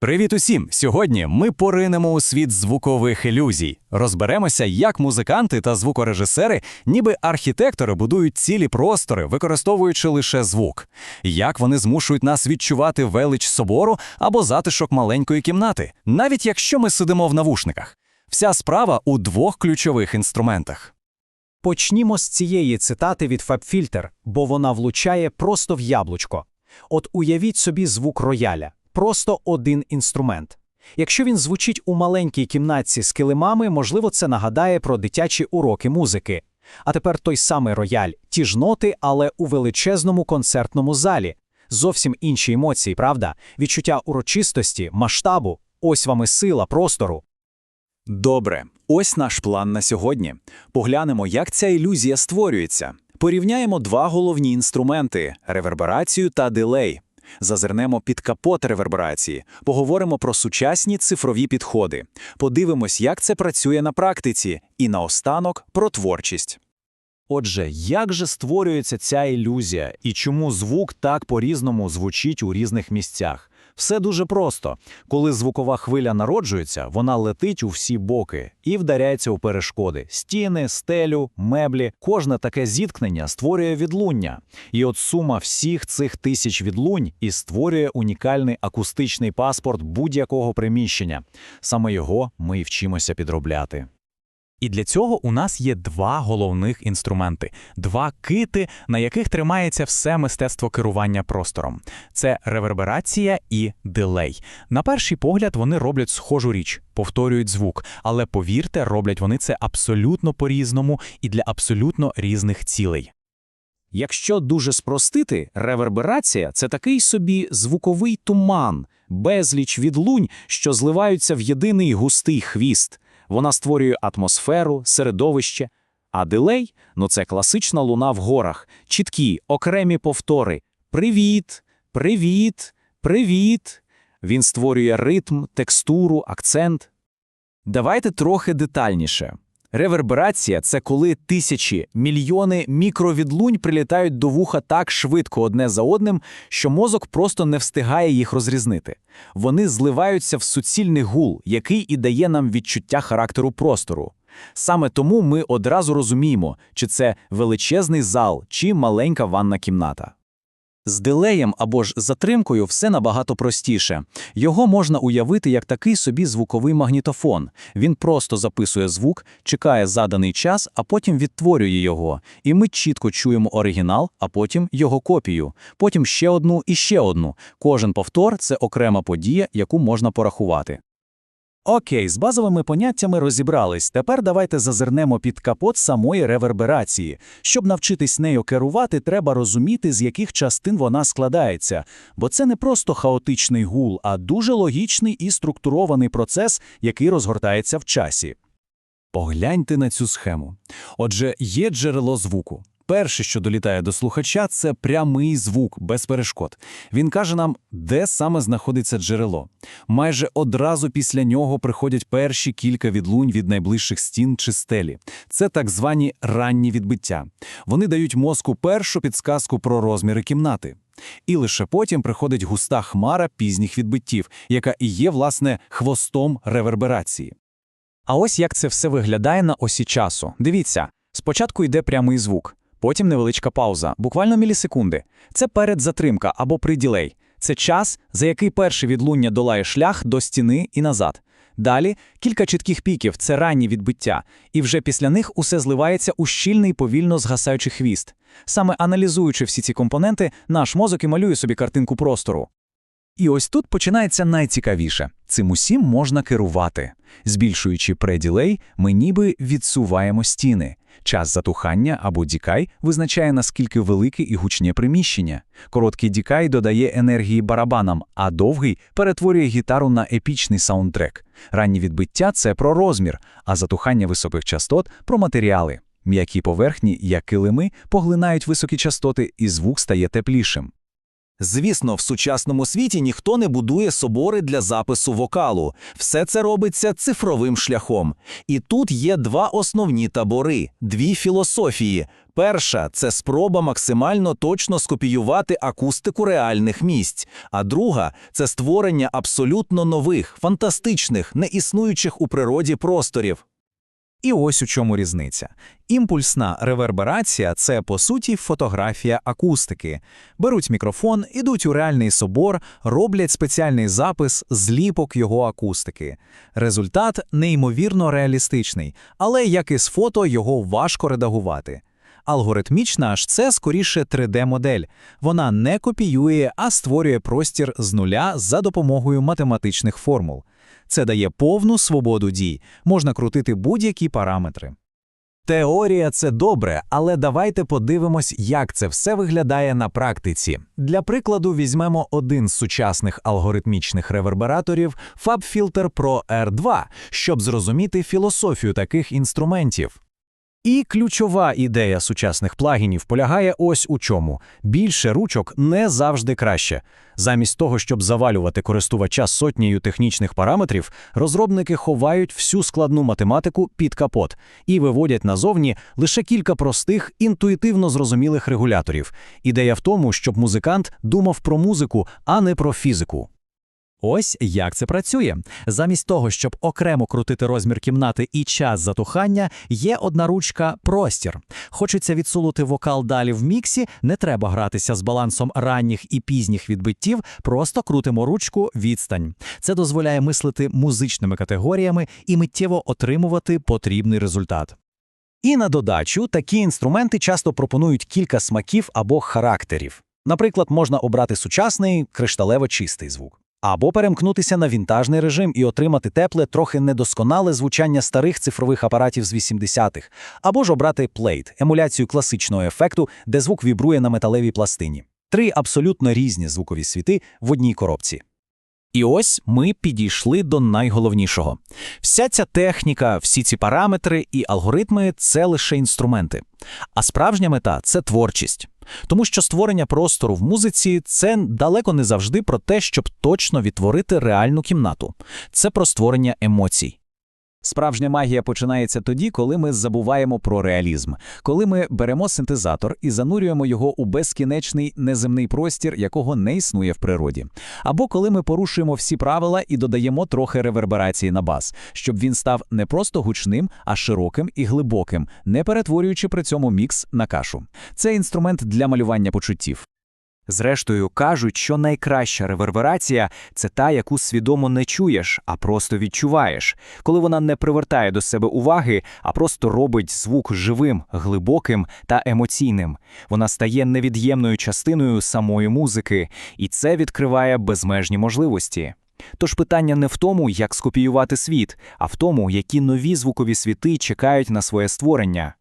Привіт усім! Сьогодні ми поринемо у світ звукових ілюзій. Розберемося, як музиканти та звукорежисери, ніби архітектори, будують цілі простори, використовуючи лише звук. Як вони змушують нас відчувати велич собору або затишок маленької кімнати, навіть якщо ми сидимо в навушниках. Вся справа у двох ключових інструментах. Почнімо з цієї цитати від FabFilter, бо вона влучає просто в яблучко. От уявіть собі звук рояля, просто один інструмент. Якщо він звучить у маленькій кімнатці з килимами, можливо, це нагадає про дитячі уроки музики. А тепер той самий рояль, ті ж ноти, але у величезному концертному залі. Зовсім інші емоції, правда? Відчуття урочистості, масштабу. Ось вам і сила простору. Добре, ось наш план на сьогодні. Поглянемо, як ця ілюзія створюється. Порівняємо два головні інструменти реверберацію та дилей. Зазирнемо під капот реверберації, поговоримо про сучасні цифрові підходи, подивимось, як це працює на практиці, і наостанок про творчість. Отже, як же створюється ця ілюзія і чому звук так по-різному звучить у різних місцях? Все дуже просто. Коли звукова хвиля народжується, вона летить у всі боки і вдаряється у перешкоди: стіни, стелю, меблі. Кожне таке зіткнення створює відлуння. І от сума всіх цих тисяч відлунь і створює унікальний акустичний паспорт будь-якого приміщення. Саме його ми і вчимося підробляти. І для цього у нас є два головних інструменти, два кити, на яких тримається все мистецтво керування простором. Це реверберація і дилей. На перший погляд вони роблять схожу річ, повторюють звук, але повірте, роблять вони це абсолютно по-різному і для абсолютно різних цілей. Якщо дуже спростити, реверберація це такий собі звуковий туман, безліч відлунь, що зливаються в єдиний густий хвіст. Вона створює атмосферу, середовище. А дилей ну це класична луна в горах, чіткі, окремі повтори. Привіт, привіт, привіт. Він створює ритм, текстуру, акцент. Давайте трохи детальніше. Реверберація це коли тисячі, мільйони мікровідлунь прилітають до вуха так швидко одне за одним, що мозок просто не встигає їх розрізнити. Вони зливаються в суцільний гул, який і дає нам відчуття характеру простору. Саме тому ми одразу розуміємо, чи це величезний зал, чи маленька ванна кімната. З дилеєм або ж затримкою все набагато простіше. Його можна уявити як такий собі звуковий магнітофон. Він просто записує звук, чекає заданий час, а потім відтворює його. І ми чітко чуємо оригінал, а потім його копію. Потім ще одну і ще одну. Кожен повтор це окрема подія, яку можна порахувати. Окей, з базовими поняттями розібрались. Тепер давайте зазирнемо під капот самої реверберації. Щоб навчитись нею керувати, треба розуміти, з яких частин вона складається. Бо це не просто хаотичний гул, а дуже логічний і структурований процес, який розгортається в часі. Погляньте на цю схему. Отже, є джерело звуку. Перше, що долітає до слухача, це прямий звук без перешкод. Він каже нам, де саме знаходиться джерело. Майже одразу після нього приходять перші кілька відлунь від найближчих стін чи стелі. Це так звані ранні відбиття. Вони дають мозку першу підсказку про розміри кімнати. І лише потім приходить густа хмара пізніх відбиттів, яка і є, власне, хвостом реверберації. А ось як це все виглядає на осі часу. Дивіться, спочатку йде прямий звук, потім невеличка пауза, буквально мілісекунди. Це передзатримка або приділей. Це час, за який перше відлуння долає шлях до стіни і назад. Далі кілька чітких піків це ранні відбиття, і вже після них усе зливається у щільний повільно згасаючий хвіст. Саме аналізуючи всі ці компоненти, наш мозок і малює собі картинку простору. І ось тут починається найцікавіше. Цим усім можна керувати. Збільшуючи преділей, ми ніби відсуваємо стіни. Час затухання або дікай визначає, наскільки велике і гучне приміщення. Короткий дікай додає енергії барабанам, а довгий перетворює гітару на епічний саундтрек. Ранні відбиття це про розмір, а затухання високих частот про матеріали. М'які поверхні, як килими, поглинають високі частоти, і звук стає теплішим. Звісно, в сучасному світі ніхто не будує собори для запису вокалу. Все це робиться цифровим шляхом. І тут є два основні табори, дві філософії. Перша це спроба максимально точно скопіювати акустику реальних місць, а друга це створення абсолютно нових, фантастичних, неіснуючих у природі просторів. І ось у чому різниця. Імпульсна реверберація – це, по суті, фотографія акустики. Беруть мікрофон, ідуть у реальний собор, роблять спеціальний запис, зліпок його акустики. Результат неймовірно реалістичний, але, як і з фото, його важко редагувати. Алгоритмічна ж це скоріше 3D-модель. Вона не копіює, а створює простір з нуля за допомогою математичних формул. Це дає повну свободу дій, можна крутити будь-які параметри. Теорія це добре, але давайте подивимось, як це все виглядає на практиці. Для прикладу візьмемо один з сучасних алгоритмічних ревербераторів FabFilter Pro R2, щоб зрозуміти філософію таких інструментів. І ключова ідея сучасних плагінів полягає ось у чому: більше ручок не завжди краще. Замість того, щоб завалювати користувача сотнею технічних параметрів, розробники ховають всю складну математику під капот і виводять назовні лише кілька простих, інтуїтивно зрозумілих регуляторів. Ідея в тому, щоб музикант думав про музику, а не про фізику. Ось як це працює. Замість того, щоб окремо крутити розмір кімнати і час затухання, є одна ручка простір. Хочеться відсунути вокал далі в міксі, не треба гратися з балансом ранніх і пізніх відбиттів, просто крутимо ручку відстань. Це дозволяє мислити музичними категоріями і миттєво отримувати потрібний результат. І на додачу такі інструменти часто пропонують кілька смаків або характерів. Наприклад, можна обрати сучасний кришталево чистий звук. Або перемкнутися на вінтажний режим і отримати тепле, трохи недосконале звучання старих цифрових апаратів з 80-х, або ж обрати плейт, емуляцію класичного ефекту, де звук вібрує на металевій пластині. Три абсолютно різні звукові світи в одній коробці. І ось ми підійшли до найголовнішого. Вся ця техніка, всі ці параметри і алгоритми це лише інструменти. А справжня мета це творчість. Тому що створення простору в музиці це далеко не завжди про те, щоб точно відтворити реальну кімнату. Це про створення емоцій. Справжня магія починається тоді, коли ми забуваємо про реалізм, коли ми беремо синтезатор і занурюємо його у безкінечний неземний простір, якого не існує в природі, або коли ми порушуємо всі правила і додаємо трохи реверберації на бас, щоб він став не просто гучним, а широким і глибоким, не перетворюючи при цьому мікс на кашу. Це інструмент для малювання почуттів. Зрештою, кажуть, що найкраща реверберація це та, яку свідомо не чуєш, а просто відчуваєш, коли вона не привертає до себе уваги, а просто робить звук живим, глибоким та емоційним. Вона стає невід'ємною частиною самої музики, і це відкриває безмежні можливості. Тож питання не в тому, як скопіювати світ, а в тому, які нові звукові світи чекають на своє створення.